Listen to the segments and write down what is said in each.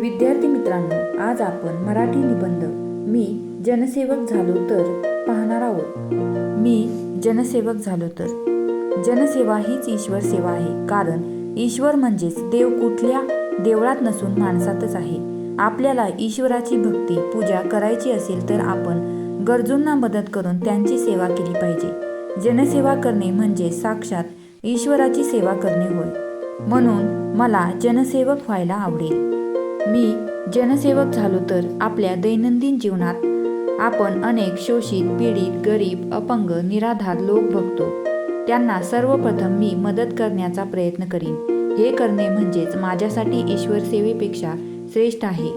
विद्यार्थी मित्रांनो आज आपण मराठी निबंध मी जनसेवक झालो तर पाहणार आहोत. मी जनसेवक झालो तर. जनसेवा हीच ईश्वर सेवा आहे कारण ईश्वर म्हणजेच देव कुठल्या देवळात नसून माणसातच आहे. आपल्याला ईश्वराची भक्ती पूजा करायची असेल तर आपण गरजूंना मदत करून त्यांची सेवा केली पाहिजे. जनसेवा करणे म्हणजे साक्षात ईश्वराची सेवा करणे होय. म्हणून मला जनसेवक व्हायला आवडेल. मी जनसेवक झालो तर आपल्या दैनंदिन जीवनात आपण अनेक शोषित पीडित गरीब अपंग निराधार लोक बघतो. त्यांना सर्वप्रथम मी मदत करण्याचा प्रयत्न करीन. हे करणे म्हणजेच माझ्यासाठी ईश्वर सेवेपेक्षा श्रेष्ठ आहे.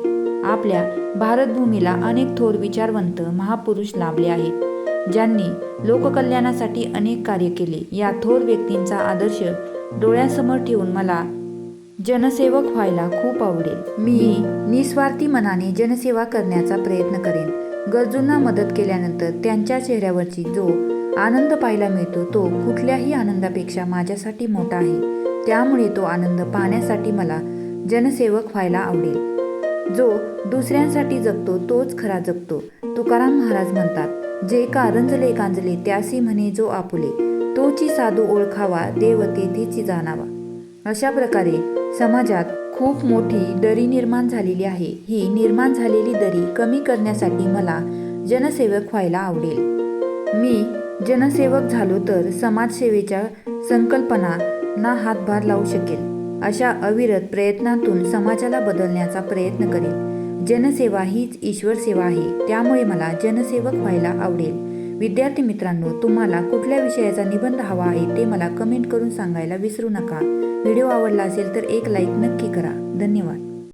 आपल्या भारतभूमीला अनेक थोर विचारवंत महापुरुष लाभले आहेत. ज्यांनी लोककल्याणासाठी अनेक कार्य केले. या थोर व्यक्तींचा आदर्श डोळ्यासमोर ठेवून मला जनसेवक व्हायला खूप आवडेल. मी निस्वार्थी मनाने जनसेवा करण्याचा प्रयत्न करेन. गरजूंना मदत केल्यानंतर त्यांच्या चेहऱ्यावरची जो आनंद पाहायला मिळतो तो कुठल्याही आनंदापेक्षा माझ्यासाठी मोठा आहे. त्यामुळे तो आनंद पाहण्यासाठी मला जनसेवक व्हायला आवडेल. जो दुसऱ्यांसाठी जगतो तोच खरा जगतो तुकाराम महाराज म्हणतात. जे का रंजले गांजले त्यासी म्हणे जो आपुले. तोची साधू ओळखावा देव तेथेची जाणावा. अशा प्रकारे समाजात खूप मोठी दरी निर्माण झालेली आहे. ही निर्माण झालेली दरी कमी करण्यासाठी मला जनसेवक व्हायला आवडेल. मी जनसेवक झालो तर समाजसेवेच्या संकल्पनांना हातभार लावू शकेल. अशा अविरत प्रयत्नातून समाजाला बदलण्याचा प्रयत्न करेल जनसेवा हीच ईश्वर सेवा आहे. त्यामुळे मला जनसेवक व्हायला आवडेल. विद्यार्थी मित्रांनो तुम्हाला कुठल्या विषयाचा निबंध हवा आहे ते मला कमेंट करून सांगायला विसरू नका. व्हिडिओ आवडला असेल तर एक लाईक नक्की करा. धन्यवाद.